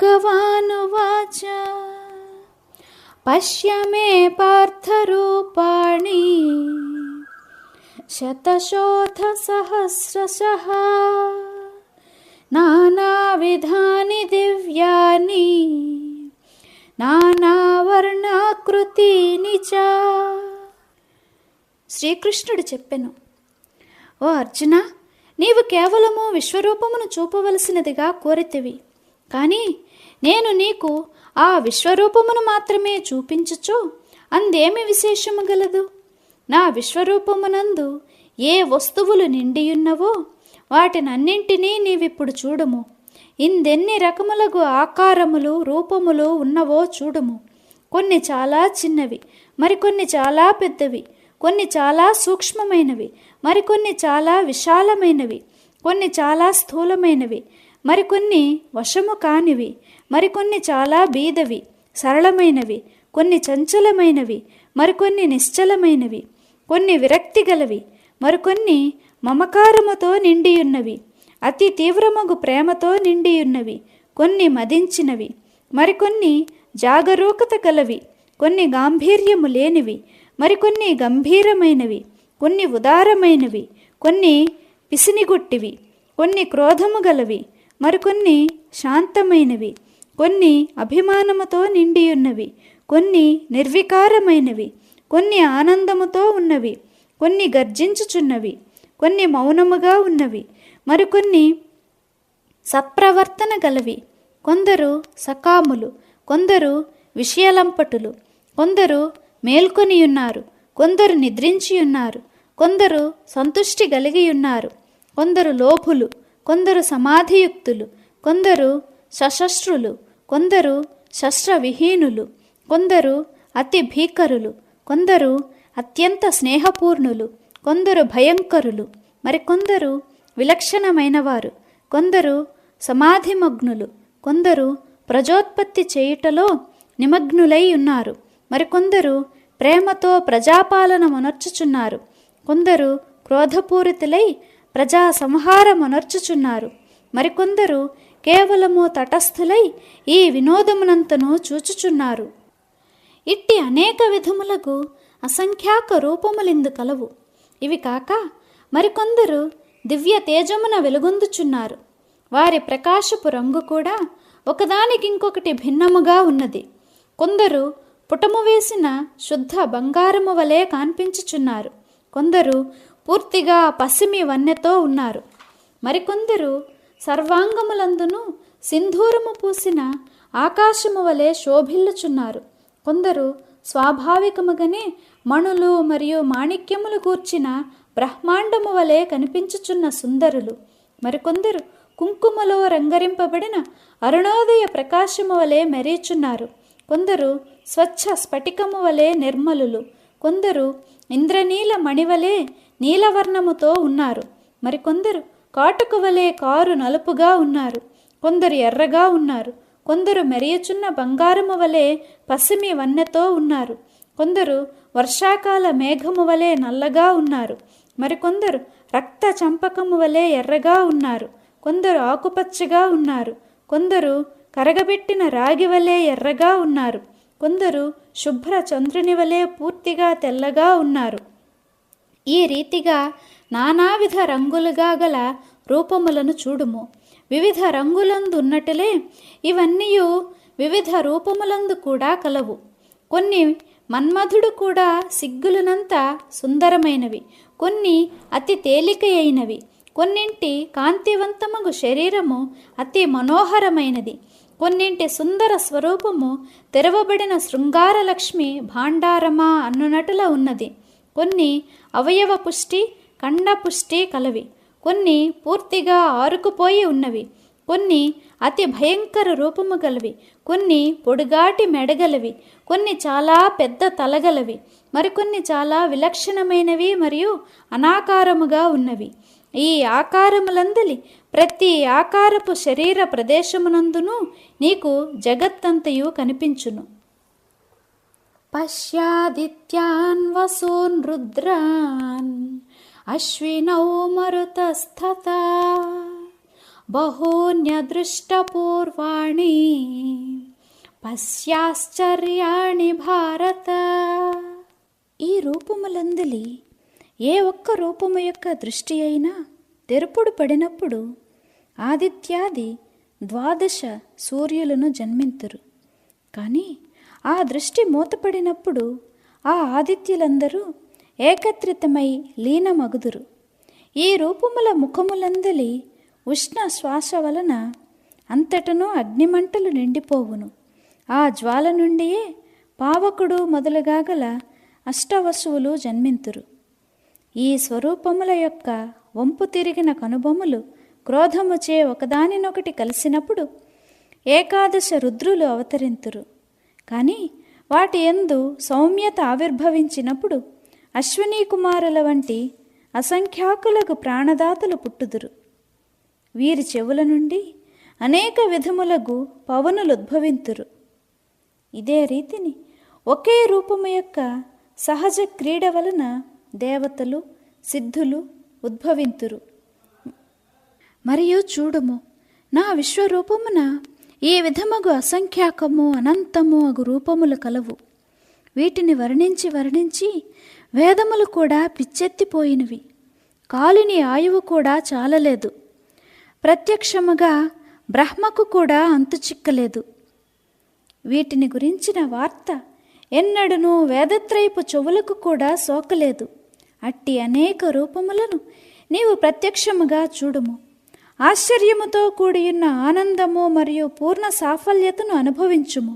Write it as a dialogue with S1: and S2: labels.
S1: श्रीभगवानुवाच पश्य मे पार्थरूपाणि शतशोथसहस्रशः नानाविधानि दिव्यानि నానావర్ణాకృతిని చ శ్రీకృష్ణుడు చెప్పెను ఓ అర్జున నీవు కేవలము విశ్వరూపమును చూపవలసినదిగా కోరితివి కానీ నేను నీకు ఆ విశ్వరూపమును మాత్రమే చూపించుచు అందేమి విశేషము గలదు? నా విశ్వరూపమునందు ఏ వస్తువులు నిండియున్నవో వాటినన్నింటినీ నీవిప్పుడు చూడుము. ఇందెన్ని రకములగు ఆకారములు రూపములు ఉన్నవో చూడుము. కొన్ని చాలా చిన్నవి మరికొన్ని చాలా పెద్దవి కొన్ని చాలా సూక్ష్మమైనవి మరికొన్ని చాలా విశాలమైనవి కొన్ని చాలా స్థూలమైనవి మరికొన్ని వశము కానివి మరికొన్ని చాలా బీదవి సరళమైనవి కొన్ని చంచలమైనవి మరికొన్ని నిశ్చలమైనవి కొన్ని విరక్తి గలవి మరికొన్ని మమకారముతో నిండియున్నవి అతి తీవ్రమగు ప్రేమతో నిండియున్నవి కొన్ని మదించినవి మరికొన్ని జాగరూకత గలవి కొన్ని గాంభీర్యము లేనివి మరికొన్ని గంభీరమైనవి కొన్ని ఉదారమైనవి కొన్ని పిసినిగుట్టివి కొన్ని క్రోధము గలవి మరికొన్ని శాంతమైనవి కొన్ని అభిమానముతో నిండియున్నవి కొన్ని నిర్వికారమైనవి కొన్ని ఆనందముతో ఉన్నవి కొన్ని గర్జించుచున్నవి కొన్ని మౌనముగా ఉన్నవి మరికొన్ని సత్ప్రవర్తన గలవి. కొందరు సకాములు కొందరు విషయలంపటులు కొందరు మేల్కొనియున్నారు కొందరు నిద్రించియున్నారు కొందరు సంతుష్టి కలిగి ఉన్నారు కొందరు లోభులు కొందరు సమాధియుక్తులు కొందరు సశస్త్రులు కొందరు శస్త్రవిహీనులు కొందరు అతి భీకరులు కొందరు అత్యంత స్నేహపూర్ణులు కొందరు భయంకరులు మరికొందరు విలక్షణమైనవారు కొందరు సమాధిమగ్నులు కొందరు ప్రజోత్పత్తి చేయుటలో నిమగ్నులై ఉన్నారు మరికొందరు ప్రేమతో ప్రజాపాలన మొనర్చుచున్నారు కొందరు క్రోధపూరితులై ప్రజా సంహారమునర్చుచున్నారు మరికొందరు కేవలము తటస్థులై ఈ వినోదమునంతను చూచుచున్నారు. ఇట్టి అనేక విధములకు అసంఖ్యాక రూపములిందు కలవు. ఇవి కాక మరికొందరు దివ్య తేజమున వెలుగొందుచున్నారు. వారి ప్రకాశపు రంగు కూడా ఒకదానికింకొకటి భిన్నముగా ఉన్నది. కొందరు పుటము వేసిన శుద్ధ బంగారము వలె కాన్పించుచున్నారు. కొందరు పూర్తిగా పసిమి వన్నెతో ఉన్నారు. మరికొందరు సర్వాంగములందును సింధూరము పూసిన ఆకాశము వలె శోభిల్లుచున్నారు. కొందరు స్వాభావికముగానే మణులు మరియు మాణిక్యములు కూర్చిన బ్రహ్మాండము వలె కనిపించుచున్న సుందరులు. మరికొందరు కుంకుమలో రంగరింపబడిన అరుణోదయ ప్రకాశము వలె మెరీచున్నారు. కొందరు స్వచ్ఛ స్ఫటికము వలె నిర్మలులు. కొందరు ఇంద్రనీల మణివలే నీలవర్ణముతో ఉన్నారు. మరికొందరు కాటుక వలె కారు నలుపుగా ఉన్నారు. కొందరు ఎర్రగా ఉన్నారు. కొందరు మెరియచున్న బంగారము వలె పసిమి వన్నెతో ఉన్నారు. కొందరు వర్షాకాల మేఘము వలె నల్లగా ఉన్నారు. మరికొందరు రక్త చంపకము వలె ఎర్రగా ఉన్నారు. కొందరు ఆకుపచ్చగా ఉన్నారు. కొందరు కరగబెట్టిన రాగి వలె ఎర్రగా ఉన్నారు. కొందరు శుభ్ర చంద్రుని వలె పూర్తిగా తెల్లగా ఉన్నారు. ఈ రీతిగా నానావిధ రంగులుగా గల రూపములను చూడుము. వివిధ రంగులందు ఉన్నట్టులే ఇవన్నీ వివిధ రూపములందు కూడా కలవు. కొన్ని మన్మధుడు కూడా సిగ్గులనంత సుందరమైనవి. కొన్ని అతి తేలికయైనవి. కొన్నింటి కాంతివంతమగు శరీరము అతి మనోహరమైనది. కొన్నింటి సుందర స్వరూపము తెరవబడిన శృంగారలక్ష్మి భాండారమా అన్నునటుల ఉన్నది. కొన్ని అవయవ పుష్టి కండపుష్టి కలవి. కొన్ని పూర్తిగా ఆరుకుపోయి ఉన్నవి. కొన్ని అతి భయంకర రూపము గలవి. కొన్ని పొడుగాటి మెడగలవి కొన్ని చాలా పెద్ద తలగలవి మరికొన్ని చాలా విలక్షణమైనవి మరియు అనాకారముగా ఉన్నవి. ఈ ఆకారములందలి ప్రతి ఆకారపు శరీర ప్రదేశమునందును నీకు జగత్తంతయు కనిపించును. పశ్యాదిత్యాన్ వసూన్ రుద్రాన్ అశ్వినౌ మరుతస్థత బహూన్యదృష్టపూర్వాణి పశ్యాశ్చర్యాణి భారత ఈ రూపములందలి ఏ ఒక్క రూపము యొక్క దృష్టి అయినా తెరుపుడు పడినప్పుడు ఆదిత్యాది ద్వాదశ సూర్యులను జన్మింతురు. కానీ ఆ దృష్టి మూతపడినప్పుడు ఆ ఆదిత్యులందరూ ఏకత్రితమై లీనమగుదురు. ఈ రూపముల ముఖములందలి ఉష్ణ శ్వాస వలన అంతటను అగ్నిమంటలు నిండిపోవును. ఆ జ్వాల నుండియే పావకుడు మొదలుగా గల అష్టవసువులు జన్మింతురు. ఈ స్వరూపముల యొక్క వంపు తిరిగిన కనుబొమ్మలు క్రోధముచే ఒకదానినొకటి కలిసినప్పుడు ఏకాదశ రుద్రులు అవతరింతురు. కానీ వాటి ఎందు సౌమ్యత ఆవిర్భవించినప్పుడు అశ్వినీ కుమారుల వంటి అసంఖ్యాకులకు ప్రాణదాతలు పుట్టుదురు. వీరి చెవుల నుండి అనేక విధములకు పవనులు ఉద్భవింతురు ఇదే రీతిని ఒకే రూపము యొక్క సహజ క్రీడ వలన దేవతలు సిద్ధులు ఉద్భవింతురు. మరియు చూడుము నా విశ్వరూపమున ఈ విధముగు అసంఖ్యాకము అనంతము అగు రూపములు కలవు. వీటిని వర్ణించి వర్ణించి వేదములు కూడా పిచ్చెత్తిపోయినవి. కాలిని ఆయువు కూడా చాలలేదు. ప్రత్యక్షముగా బ్రహ్మకు కూడా అంతు చిక్కలేదు. వీటిని గురించిన వార్త ఎన్నడనూ వేదత్రయపు చెవులకు కూడా సోకలేదు. అట్టి అనేక రూపములను నీవు ప్రత్యక్షముగా చూడుము. ఆశ్చర్యముతో కూడియున్న ఆనందము మరియు పూర్ణ సాఫల్యతను అనుభవించుము.